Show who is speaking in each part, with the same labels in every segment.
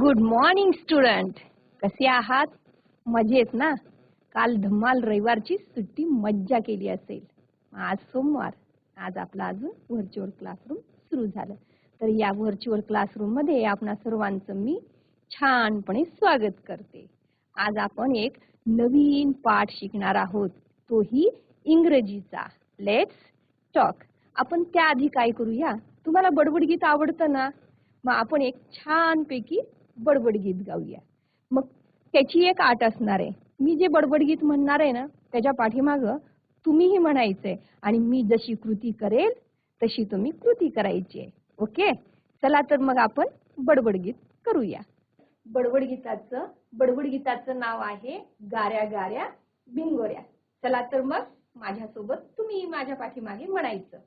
Speaker 1: Good morning student कसे आहात? मजेत ना? काल धमाल रविवारची सुट्टी मज्जा केली असेल. आज सोमवार. आज आपला अजून व्हर्च्युअल क्लासरूम सुरू झालं. तर या व्हर्च्युअल क्लासरूममध्ये आपणा सर्वांचं मी छानपणे स्वागत करते. आज आपण एक नवीन पाठ शिकणार आहोत. तोही इंग्रजीचा. लेट्स टॉक आपण त्याआधी काय करूया? तुम्हाला बडबड गीत आवडतं ना? मग आपण एक छानपैकी बडबड गीत गाऊया. मग त्याची एक आट असणार आहे. मी जे बडबड गीत म्हणणार आहे ना त्याच्या पाठीमाग तुम्हीही म्हणायचंय. आणि मी जशी कृती करेल तशी तुम्ही कृती करायची आहे. ओके? चला तर मग आपण बडबड गीत करूया. बडबड गीताचं बडबड गीताचं नाव आहे गाऱ्या गाऱ्या भिंगोऱ्या चला तर मग माझ्यासोबत तुम्ही माझ्या पाठीमागे म्हणायचं.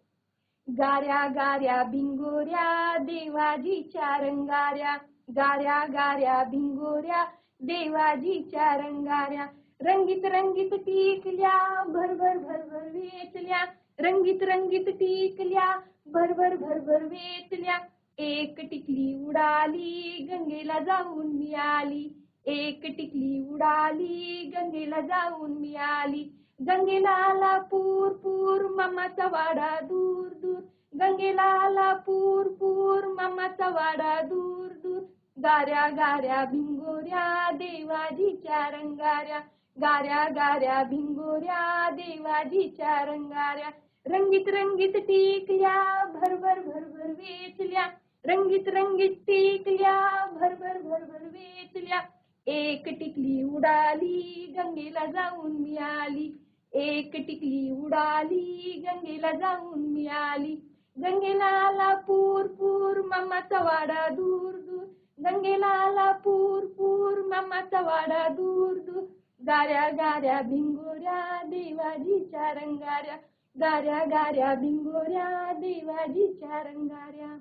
Speaker 1: गाऱ्या गाऱ्या भिंगोऱ्या देवाजीच्या रंगाऱ्या. गाऱ्या गाऱ्या भिंगोऱ्या देवाजीच्या रंगाऱ्या. रंगीत रंगीत टिकल्या भरभर भरभर वेचल्या. रंगीत रंगीत टिकल्या भरभर भरभर वेचल्या. एक टिकली उडाली गंगेला जाऊन मिळाली एक टिकली उडाली गंगेला जाऊन मिळाली गंगेला आला पूर पूर मामाचा वाडा दूर दूर. गंगेला आला पूर पूर मामाचा वाडा दूर दूर. गाऱ्या गाऱ्या भिंगोऱ्या देवाजीच्या रंगाऱ्या. गाऱ्या गाऱ्या भिंगोऱ्या देवाजीच्या रंगाऱ्या. रंगीत रंगीत टिकल्या भरभर भरभर वेचल्या. रंगीत रंगीत टिकल्या भरभर भरभर वेचल्या. एक टिकली उडाली गंगेला जाऊन मिळाली. एक टिकली उडाली गंगेला जाऊन मिळाली. गंगेला आला पूर पूर मामाचा वाडा दूर दूर. गंगेला आला पूर पूर मामाचा वाडा दूर दूर. गाऱ्या गाऱ्या भिंगोऱ्या देवाजीच्या रंगाऱ्या. गाऱ्या गाऱ्या भिंगोऱ्या देवाजीच्या रंगाऱ्या.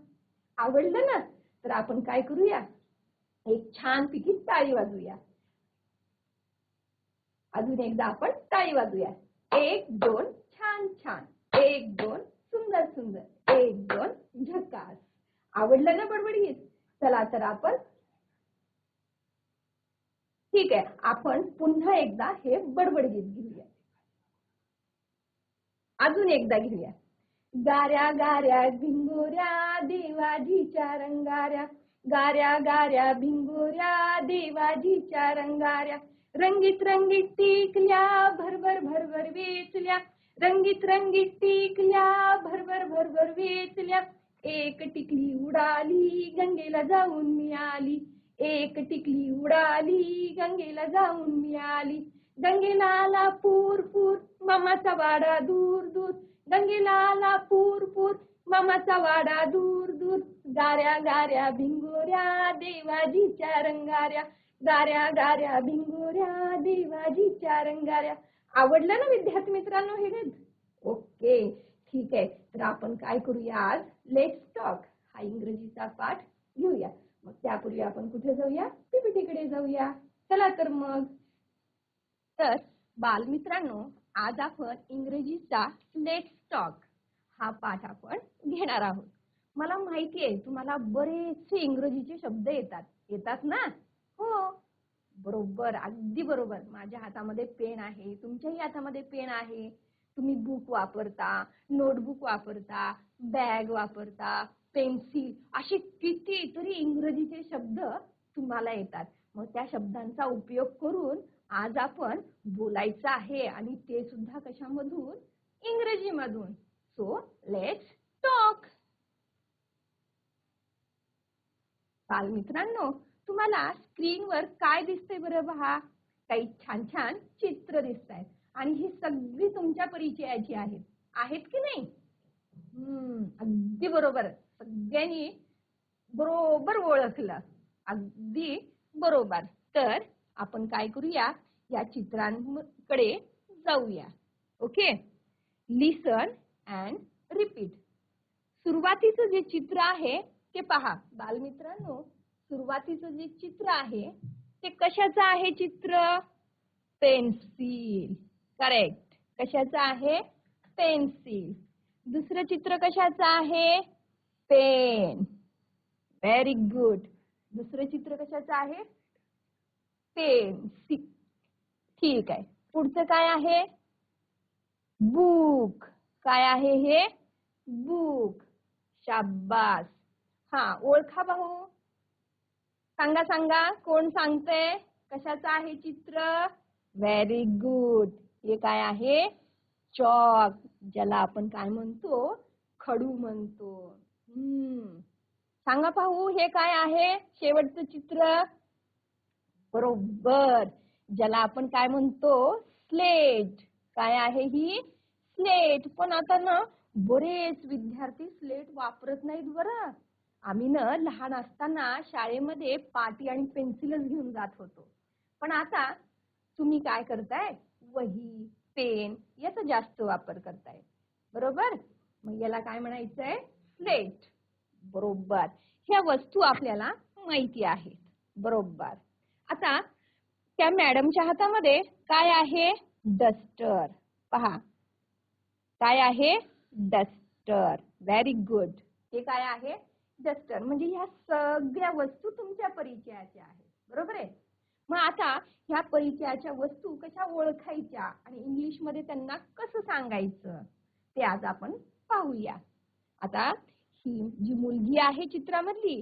Speaker 1: आवडलं ना? तर आपण काय करूया? एक छान पिकी टाळी वाजूया अजून एकदा आपण टाळी वाजूया एक दोन छान छान. एक दोन सुंदर सुंदर. एक दोन झकास. आवडलं ना बडबड तर आपण ठीक आहे आपण पुन्हा एकदा हे बडबड गीत घेऊया. अजून एकदा घेऊया. गाऱ्या गाऱ्या भिंगोऱ्या देवाजीच्या रंगाऱ्या. गाऱ्या गाऱ्या भिंगोऱ्या देवाजीच्या रंगाऱ्या. रंगीत रंगीत टिकल्या भरभर भरभर वेचल्या. रंगीत रंगीत टिकल्या भरभर भरभर वेचल्या. एक टिकली उडाली गंगेला जाऊन मिळाली एक टिकली उडाली गंगेला जाऊन मिळाली गंगेला आला पूर पूर मामाचा वाडा दूर दूर. गंगेला आला पूर पूर मामाचा वाडा दूर दूर. गाऱ्या गाऱ्या भिंगोऱ्या देवाजीच्या रंगाऱ्या. गाऱ्या गाऱ्या भिंगोऱ्या देवाजीच्या रंगाऱ्या. आवडलं ना विद्यार्थी मित्रांनो हे? गीत ओके. ठीक आहे तर आपण काय करूया आज? लेट्स टॉक हा इंग्रजीचा पाठ घेऊया. मग त्यापूर्वी आपण कुठे जाऊया? पीपीटीकडे जाऊया. चला तर मग. तर बालमित्रांनो आज आपण इंग्रजीचा लेट्स टॉक हा पाठ आपण घेणार आहोत. मला माहिती आहे तुम्हाला बरेचसे इंग्रजीचे शब्द येतात. येतात ना? हो. बरोबर अगदी बरोबर. माझ्या हातामध्ये पेन आहे तुमच्याही हातामध्ये पेन आहे. तुम्ही बुक वापरता नोटबुक वापरता बॅग वापरता पेन्सिल असे कितीतरी इंग्रजीचे शब्द तुम्हाला येतात. मग त्या शब्दांचा उपयोग करून आज आपण बोलायचं आहे आणि ते सुद्धा कशामधून? इंग्रजीमधून. सो लेट्स टॉक बालमित्रांनो तुम्हाला स्क्रीनवर काय दिसतंय बरं पहा? काही छान छान चित्र दिसत आहेत आणि ही सगळी तुमच्या परिचयाची आहेत. आहेत की नाही? अगदी बरोबर. सगळ्यांनी बरोबर ओळखलं. अगदी बरोबर. तर आपण काय करूया? या चित्रांकडे जाऊया. ओके? लिसन अँड रिपीट सुरुवातीचं जे चित्र आहे ते पहा. बालमित्रांनो सुरुवातीचं जे चित्र आहे ते कशाचं आहे चित्र? पेन्सिल करेक्ट कशाचं आहे? पेन्सिल दुसरं चित्र कशाचं आहे? पेन व्हेरी गुड दुसरं चित्र कशाचं आहे? पेन ठीक आहे. पुढचं काय आहे? बुक काय आहे हे? बुक शाबास हा ओळखा भाऊ. सांगा सांगा. कोण सांगते कशाचं आहे चित्र? व्हेरी गुड हे काय आहे? चॉक ज्याला आपण काय म्हणतो? खडू म्हणतो. हम्म. सांगा पाहू हे काय आहे? शेवटचं चित्र. बरोबर. ज्याला आपण काय म्हणतो? स्लेट. काय आहे ही? स्लेट. पण आता ना बरेच विद्यार्थी स्लेट वापरत नाहीत बरं. आम्ही ना लहान असताना शाळेमध्ये पाटी आणि पेन्सिलच घेऊन जात होतो. पण आता तुम्ही काय करताय? वही पेन याचा जास्त वापर करताय. बरोबर? मग याला काय म्हणायचंय? स्लेट. बरोबर. ह्या वस्तू आपल्याला माहिती आहेत. बरोबर. आता त्या मॅडमच्या हातामध्ये काय आहे? डस्टर. पहा. काय आहे? डस्टर. Very good. हे काय आहे? डस्टर. म्हणजे ह्या सगळ्या वस्तू तुमच्या परिचयाच्या आहेत. बरोबर आहे? मग आता ह्या परिचयाच्या वस्तू कशा ओळखायच्या आणि इंग्लिशमध्ये त्यांना कसं सांगायचं ते आज आपण पाहूया. आता ही जी मुलगी आहे चित्रामधली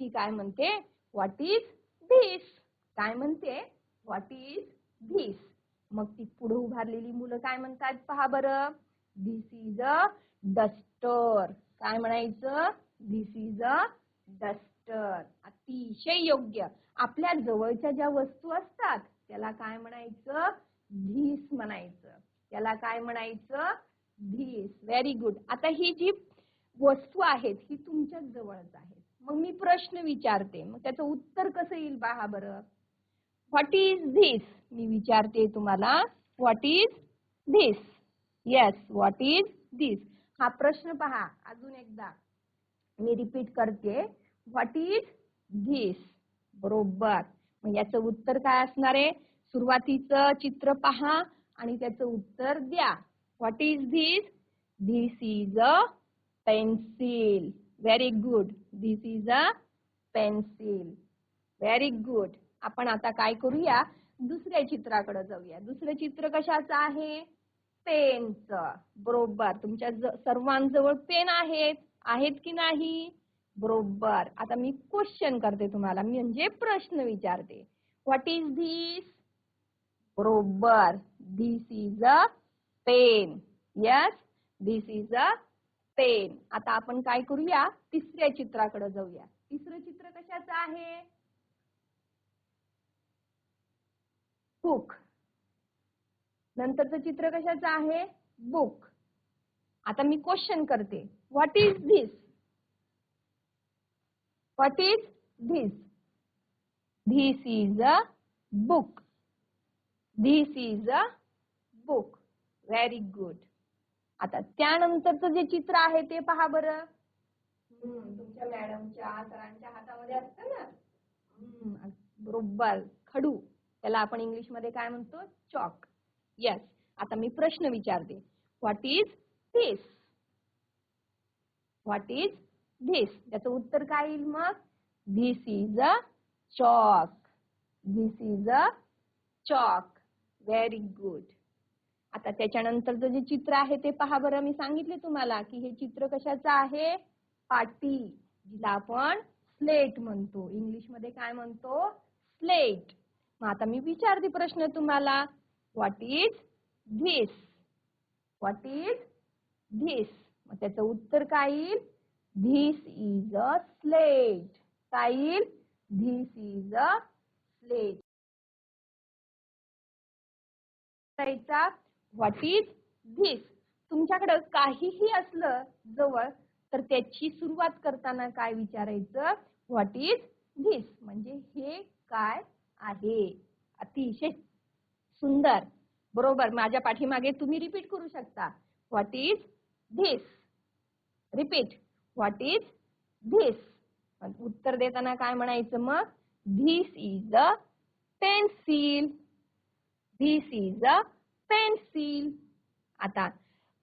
Speaker 1: ती काय म्हणते? व्हॉट इज धिस काय म्हणते? व्हॉट इज धिस मग ती पुढे उभारलेली मुलं काय म्हणतात पहा बरं. धिस इज अ डस्टर काय म्हणायचं? धिस इज अ डस्टर अतिशय योग्य. आपल्या जवळच्या ज्या वस्तू असतात त्याला काय म्हणायचं? धीस म्हणायचं. त्याला काय म्हणायचं? धीस. व्हेरी गुड आता ही जी वस्तू आहेत ही तुमच्या जवळच आहेत. मग मी प्रश्न विचारते. मग त्याचं उत्तर कसं येईल पहा बरं. व्हॉट इज धिस मी विचारते तुम्हाला. What is this yes what is this हा प्रश्न पहा. अजून एकदा. मी रिपीट करते. व्हॉट इज धिस बरोबर. मग याचं उत्तर काय असणार आहे? सुरुवातीचं चित्र पहा आणि त्याचं उत्तर द्या. What is this this is a pencil very good this is a pencil very good आपण आता काय करूया? दुसऱ्या चित्राकडे जाऊया. दुसरं चित्र कशाचं आहे? पेनचं बरोबर. तुमच्या सर्वांजवळ पेन आहेत. आहेत की नाही? बरोबर. आता मी क्वेश्चन करते तुम्हाला. मी म्हणजे प्रश्न विचारते. व्हॉट इज धिस बरोबर. This is a pen yes this is a pen आता आपण काय करूया? तिसऱ्या चित्राकडे जाऊया. तिसरं चित्र कशाचं आहे? बुक नंतरचं चित्र कशाचं आहे? बुक आता मी क्वेश्चन करते. What is this what is this this is a book this is a book very good आता त्यानंतरचं जे चित्र आहे ते पहा बरं. तुमच्या मॅडमच्या सरांच्या हातामध्ये असतं ना? बरोबर. खडू. त्याला आपण इंग्लिशमध्ये काय म्हणतो? चॉक. येस आता मी प्रश्न विचारते. What is this what is this त्याचं उत्तर काय येईल मग? This is a chalk this is a chalk very good आता त्याच्यानंतरचं जे चित्र आहे ते पहा बरं. मी सांगितले तुम्हाला की हे चित्र कशाचं आहे? पाटी जिला आपण स्लेट म्हणतो. इंग्लिशमध्ये काय म्हणतो? स्लेट मग आता मी विचारते प्रश्न तुम्हाला. What is this what is this मग त्याचं उत्तर काय येईल? धिस इज अ स्लेट काय येईल धिस इज अ स्लेट करायचा व्हॉट इज धिस तुमच्याकडं काहीही असलं जवळ तर त्याची सुरुवात करताना काय विचारायचं? व्हॉट इज धिस म्हणजे हे काय आहे? अतिशय सुंदर. बरोबर माझ्या पाठीमागे तुम्ही रिपीट करू शकता. What is this repeat what is this उत्तर देताना काय म्हणायचं मग? This is a pencil this is a pencil आता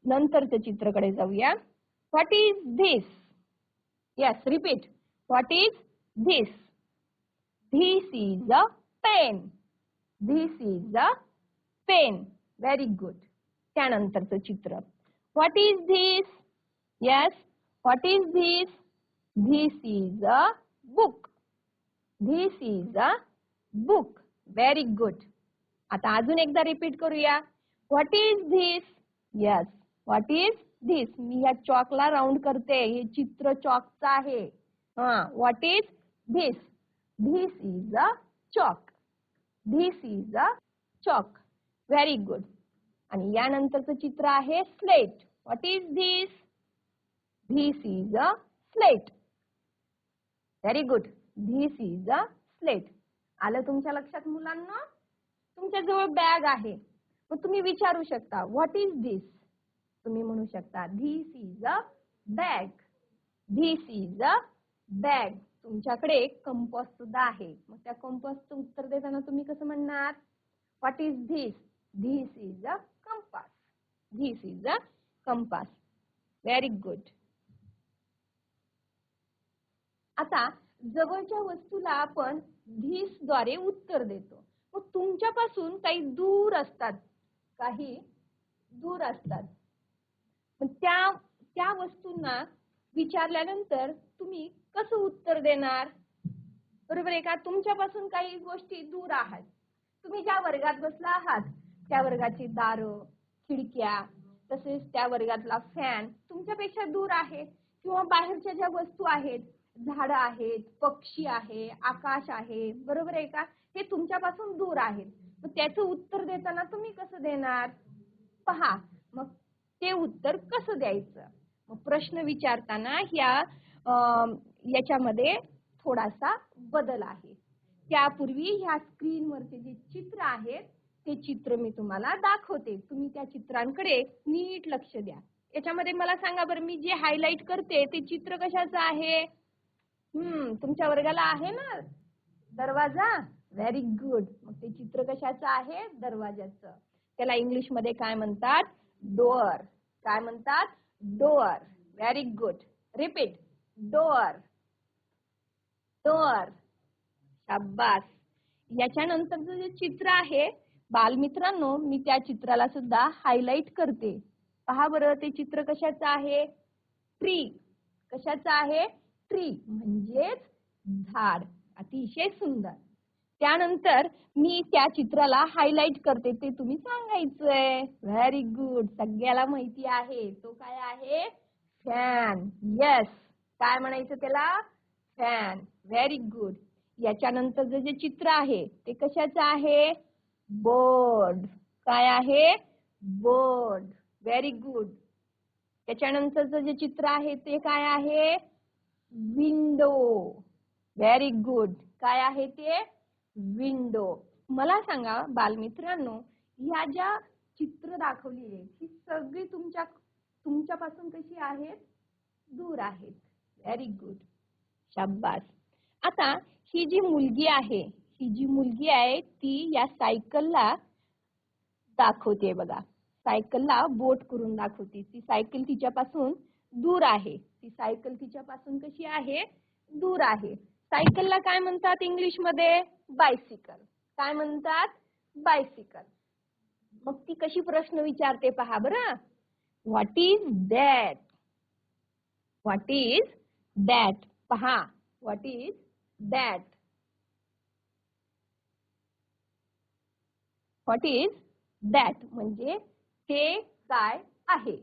Speaker 1: नंतरच्या चित्रकडे जाऊया. What is this yes repeat what is this this is a pen this is a pen very good त्यानंतरचं चित्र. What is this yes what is this this is a book this is a book very good आता अजून एकदा repeat करूया. What is this yes what is this मी ह्या चॉकला round करते. हे चित्र चॉकचं आहे. हा. What is this this is a chalk this is a chalk very good आणि यानंतरचं चित्र आहे slate what is this This is a slate Very good This is a slate आलं तुमच्या लक्षात मुलांना? तुमच्या जवळ बॅग आहे. मग तुम्ही विचारू शकता व्हॉट इज दिस तुम्ही म्हणू शकता this is a bag this is a bag तुमच्याकडे कंपॉस सुद्धा आहे. मग त्या कंपॉसचं उत्तर देताना तुम्ही कसं म्हणणार? What is this this is a compass this is a compass very good आता जवळच्या वस्तूला आपण धीसद्वारे उत्तर देतो. मग तुमच्यापासून काही दूर असतात. काही दूर असतात. त्या त्या वस्तूंना विचारल्यानंतर तुम्ही कसं उत्तर देणार? बरोबर आहे का? तुमच्यापासून काही गोष्टी दूर आहात. तुम्ही ज्या वर्गात बसला आहात त्या वर्गाची दारं खिडक्या तसेच त्या वर्गातला फॅन तुमच्यापेक्षा दूर आहे. किंवा बाहेरच्या ज्या वस्तू आहेत झाडं आहेत पक्षी आहे आकाश आहे बरोबर आहे का? हे तुमच्यापासून दूर आहेत. मग त्याचं उत्तर देताना तुम्ही कसं देणार? पहा मग ते उत्तर कसं द्यायचं? मग प्रश्न विचारताना ह्या याच्यामध्ये थोडासा बदल आहे. त्यापूर्वी ह्या स्क्रीनवरचे जे चित्र आहेत ते चित्र मी तुम्हाला दाखवते. तुम्ही त्या चित्रांकडे नीट लक्ष द्या. याच्यामध्ये मला सांगा बरं मी जे हायलाइट करते ते चित्र कशाचं आहे? हम्म तुमच्या वर्गाला आहे ना दरवाजा? व्हेरी गुड मग ते चित्र कशाचं आहे? दरवाजाचं. त्याला इंग्लिशमध्ये काय म्हणतात? डोअर काय म्हणतात? Door very good repeat door door शाबास. याच्यानंतरचं जे चित्र आहे बालमित्रांनो मी त्या चित्राला सुद्धा हायलाइट करते. पहा बरं ते चित्र कशाचं आहे? ट्री कशाचं आहे? ट्री म्हणजेच झाड. अतिशय सुंदर. त्यानंतर मी त्या चित्राला हायलाइट करते. ते तुम्ही सांगायचंय. व्हेरी गुड सगळ्याला माहिती आहे. तो काय आहे? फॅन येस काय म्हणायचं त्याला? फॅन व्हेरी गुड याच्यानंतर जे चित्र आहे ते कशाचं आहे? बोर्ड काय आहे? बोर्ड व्हेरी गुड त्याच्यानंतरचं जे चित्र आहे ते काय आहे? विंडो. व्हेरी गुड काय आहे ते? विंडो. मला सांगा बालमित्रांनो ह्या ज्या चित्र दाखवली आहेत ही सगळी तुमच्या तुमच्यापासून कशी आहेत? दूर आहेत. व्हेरी गुड शाबास. आता ही जी मुलगी आहे ही जी मुलगी आहे ती या सायकलला दाखवते बघा. सायकलला बोट करून दाखवते. ती सायकल तिच्यापासून दूर आहे. ती सायकल तिच्यापासून कशी आहे? दूर आहे. सायकलला काय म्हणतात इंग्लिशमध्ये बायसिकल काय म्हणतात? बायसिकल मग ती कशी प्रश्न विचारते पहा बरं. What is that what is that पहा. What is that what is that म्हणजे ते काय आहे?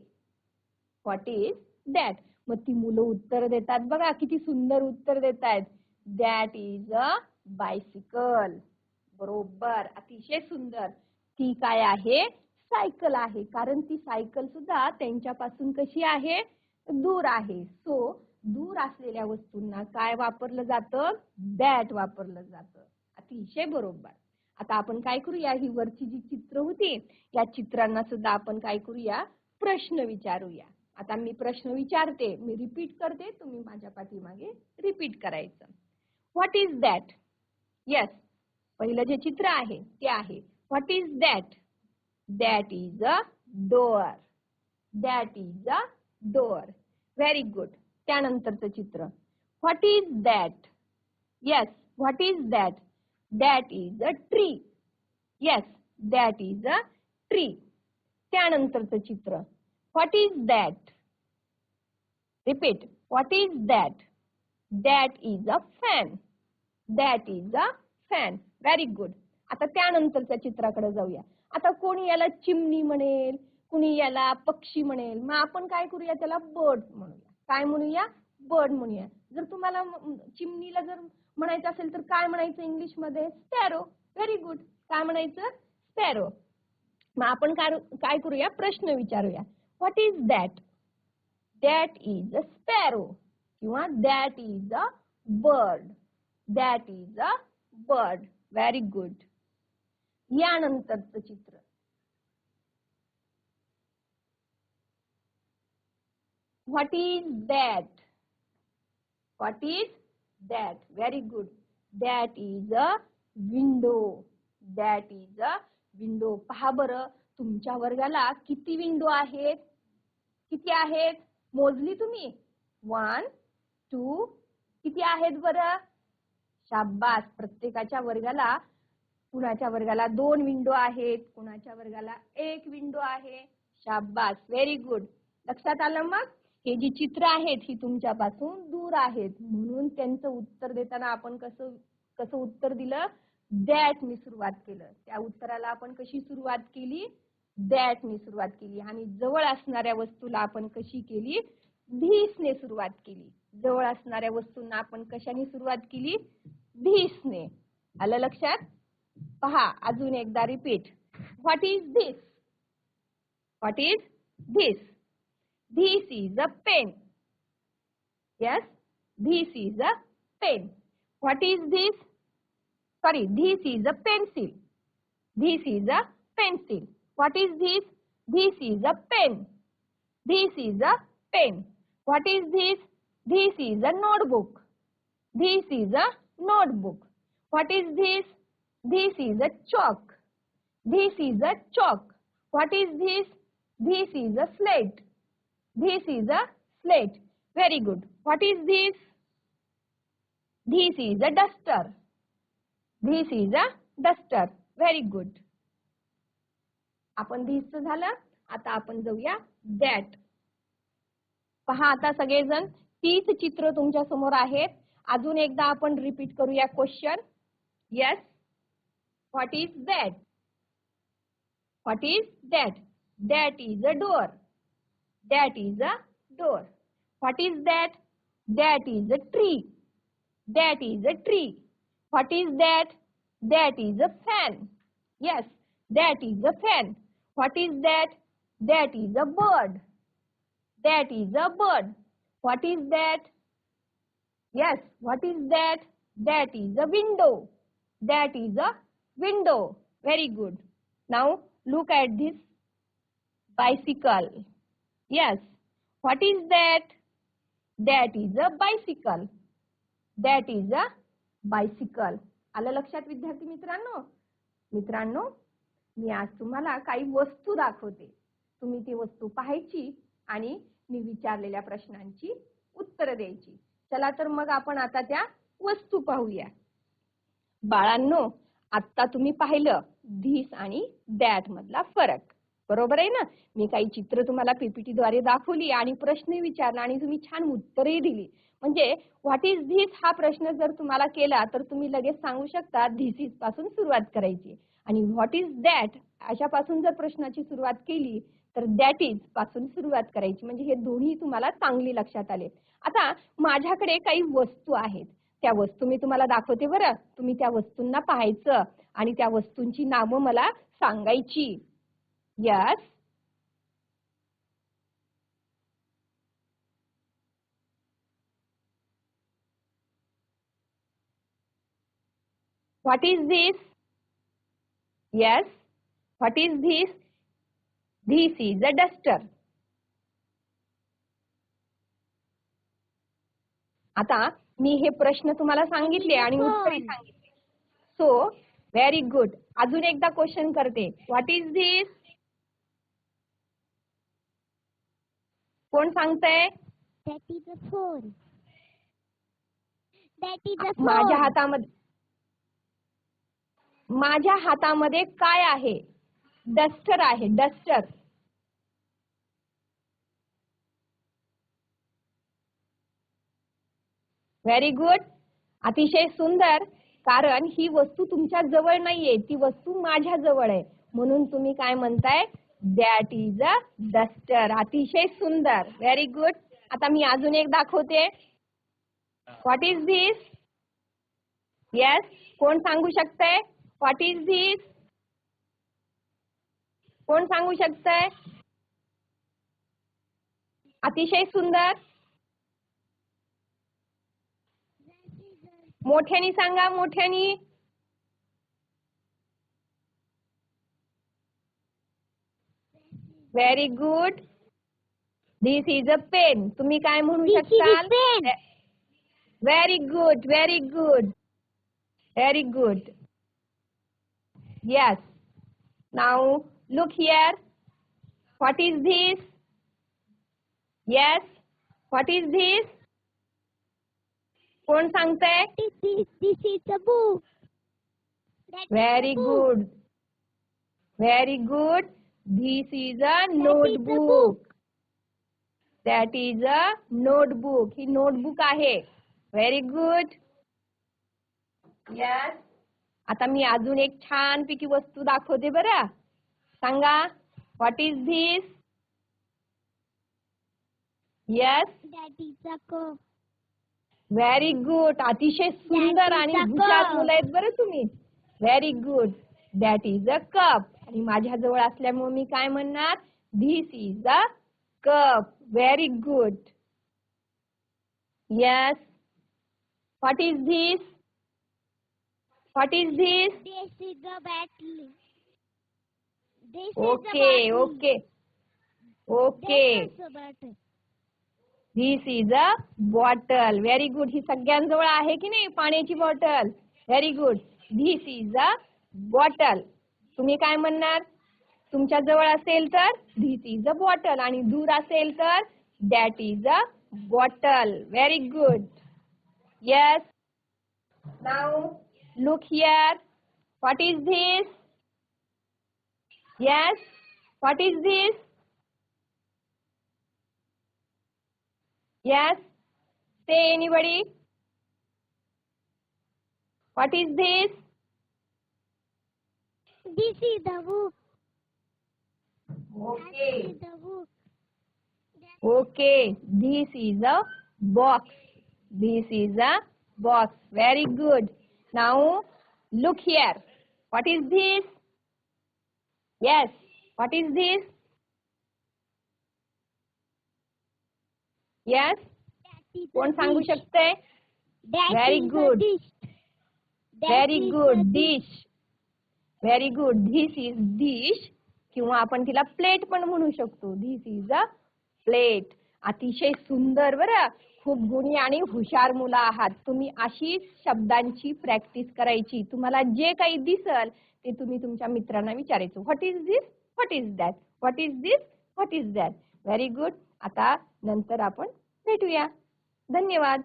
Speaker 1: व्हॉट इज दॅट मग ती मुलं उत्तर देतात. बघा किती सुंदर उत्तर देत आहेत दॅट इज अ बायसिकल बरोबर. अतिशय सुंदर. ती काय आहे? सायकल आहे. कारण ती सायकल सुद्धा त्यांच्यापासून कशी आहे? दूर आहे. सो दूर असलेल्या वस्तूंना काय वापरलं जातं? दॅट वापरलं जातं. अतिशय बरोबर. आता आपण काय करूया? ही वरची जी चित्र होती या चित्रांना सुद्धा आपण काय करूया? प्रश्न विचारूया. आता मी प्रश्न विचारते मी रिपीट करते तुम्ही माझ्या पाठीमागे रिपीट करायचं. व्हॉट इज दॅट येस पहिलं जे चित्र आहे ते आहे. What is that that is a door that is a door very good त्यानंतरचं चित्र. What is that yes what is that that is a tree yes that is a tree त्यानंतरचं चित्र. What is that repeat What is that that is a fan that is a fan Very good आता त्यानंतरच्या चित्राकडे जाऊया. आता कोणी याला चिमणी म्हणेल कुणी याला पक्षी म्हणेल मग आपण काय करूया त्याला? बर्ड म्हणूया. काय म्हणूया? बर्ड म्हणूया. जर तुम्हाला चिमणीला जर म्हणायचं असेल तर काय म्हणायचं इंग्लिशमध्ये स्पॅरो व्हेरी गुड काय म्हणायचं? स्पॅरो मग आपण काय करूया? प्रश्न विचारूया. what is that that is a sparrow किंवा that is a bird that is a bird very good यानंतरचं चित्र what is that what is that very good that is a window that is a window पहा बरं तुमच्या वर्गाला किती window आहेत? किती आहेत? मोजली तुम्ही? वन टू किती आहेत बरं? शाबास! प्रत्येकाच्या वर्गाला कुणाच्या वर्गाला दोन विंडो आहेत कुणाच्या वर्गाला एक विंडो आहे. शाबास! व्हेरी गुड लक्षात आलं मग? हे जी चित्र आहेत ही तुमच्यापासून दूर आहेत. म्हणून त्यांचं उत्तर देताना आपण कसं कसं उत्तर दिलं? दॅट मी सुरुवात केलं. त्या उत्तराला आपण कशी सुरुवात केली? दॅटने सुरुवात केली आणि जवळ असणाऱ्या वस्तूला आपण कशी केली? धीसने सुरुवात केली. जवळ असणाऱ्या वस्तूंना आपण कशाने सुरुवात केली? धीसने आलं लक्षात? पहा अजून एकदा repeat what is this what is this this is a pen yes this is a pen what is this sorry this is a pencil this is a pencil What is this? This is a pen. This is a pen. What is this? This is a notebook. This is a notebook. What is this? This is a chalk. This is a chalk. What is this? This is a slate. This is a slate. Very good. What is this? This is a duster. This is a duster. Very good. आपण धिसचं झालं आता आपण जाऊया that पहा आता सगळेजण तीच चित्र तुमच्यासमोर आहेत अजून एकदा आपण रिपीट करूया question yes what is that what is that that is a door that is a door what is that that is a tree that is a tree what is that that is a fan yes that is a fan What is that? That is a bird. That is a bird. What is that? Yes, what is that? That is a window. That is a window. Very good. Now look at this bicycle. Yes. What is that? That is a bicycle. That is a bicycle. आलं लक्षात विद्यार्थी मित्रांनो मित्रांनो मी आज तुम्हाला काही वस्तू दाखवते. तुम्ही ती वस्तू पाहायची आणि मी विचारलेल्या प्रश्नांची उत्तरं द्यायची. चला तर मग आपण आता त्या वस्तू पाहूया. बाळांनो आता तुम्ही पाहिलं धीस आणि दॅट मधला फरक. बरोबर आहे ना? मी काही चित्र तुम्हाला पीपीटी द्वारे दाखवली आणि प्रश्न विचारला आणि तुम्ही छान उत्तरही दिली. म्हणजे व्हॉट इज धिस हा प्रश्न जर तुम्हाला केला तर तुम्ही लगेच सांगू शकता धीस इजपासून सुरुवात करायची. आणि व्हॉट इज दॅट अशापासून जर प्रश्नाची सुरुवात केली तर दॅट इजपासून सुरुवात करायची. म्हणजे हे दोन्ही तुम्हाला चांगली लक्षात आले आता माझ्याकडे काही वस्तू आहेत. त्या वस्तू मी तुम्हाला दाखवते बरं. तुम्ही त्या वस्तूंना पाहायचं आणि त्या वस्तूंची नावं मला सांगायची. Yes what is this Yes. What is this? This is a duster. आता मी हे प्रश्न तुम्हाला सांगितले आणि उत्तरे सांगितली सो व्हेरी गुड अजून एकदा क्वेश्चन करते व्हॉट इज दिस कोण सांगतंय माझ्या. हातामध्ये माझ्या हातामध्ये काय आहे? डस्टर आहे डस्टर. व्हेरी गुड अतिशय सुंदर कारण ही वस्तू तुमच्या जवळ नाहीये ती वस्तू माझ्या जवळ आहे. म्हणून तुम्ही काय म्हणताय? दॅट इज अ डस्टर अतिशय सुंदर. व्हेरी गुड आता मी अजून एक दाखवते. व्हॉट इज दिस येस कोण सांगू शकतंय? व्हॉट इज़ कोण सांगू शकतंय? अतिशय सुंदर. मोठ्यानी सांगा मोठ्यानी. Very good this is a pen तुम्ही काय म्हणू शकताल? Very good very good very good yes now look here what is this yes what is this कोण सांगतंय
Speaker 2: This is this is a book. That is
Speaker 1: Very
Speaker 2: a book.
Speaker 1: good. Very good. This is a
Speaker 2: is a
Speaker 1: notebook. That is a notebook. He notebook आहे. Very good. Yes. आता मी अजून एक छान पैकी वस्तू दाखवते बरं. सांगा
Speaker 2: what is this yes cup.
Speaker 1: Very good अतिशय सुंदर आणि हुशार. मुलं आहेत बरं तुम्ही. Very good that is a cup आणि माझ्या जवळ असल्यामुळे मी काय म्हणणार? This is a cup very good yes what is this what is
Speaker 2: This? Is a battle. This is
Speaker 1: okay.
Speaker 2: Okay okay battle.
Speaker 1: This is a bottle very good ही सगळ्यांजवळ आहे की नाही? पाण्याची bottle very good this is a bottle तुम्ही काय म्हणणार? तुमच्या जवळ असेल तर धिस इज अ बॉटल आणि दूर असेल तर that is a bottle very good yes now Look here. What is this? Yes. What is this? Yes. Say anybody. What is this?
Speaker 2: This is the book.
Speaker 1: Okay. Okay. This is a box. This is a box. Very good. Now, look here. What is this? Yes. What is this? Yes. कोण सांगू शकते very
Speaker 2: good very
Speaker 1: good
Speaker 2: dish
Speaker 1: very
Speaker 2: good
Speaker 1: this
Speaker 2: is dish
Speaker 1: किंवा आपण तिला plate पण म्हणू शकतो this is a plate अतिशय सुंदर बरं. खूप गुणी आणि हुशार मुलं आहात. तुम्ही अशी शब्दांची प्रॅक्टिस करायची. तुम्हाला जे काही दिसल ते तुम्ही तुमच्या मित्रांना विचारायचं. What is this what is that what is this what is that very good आता नंतर आपण भेटूया. धन्यवाद.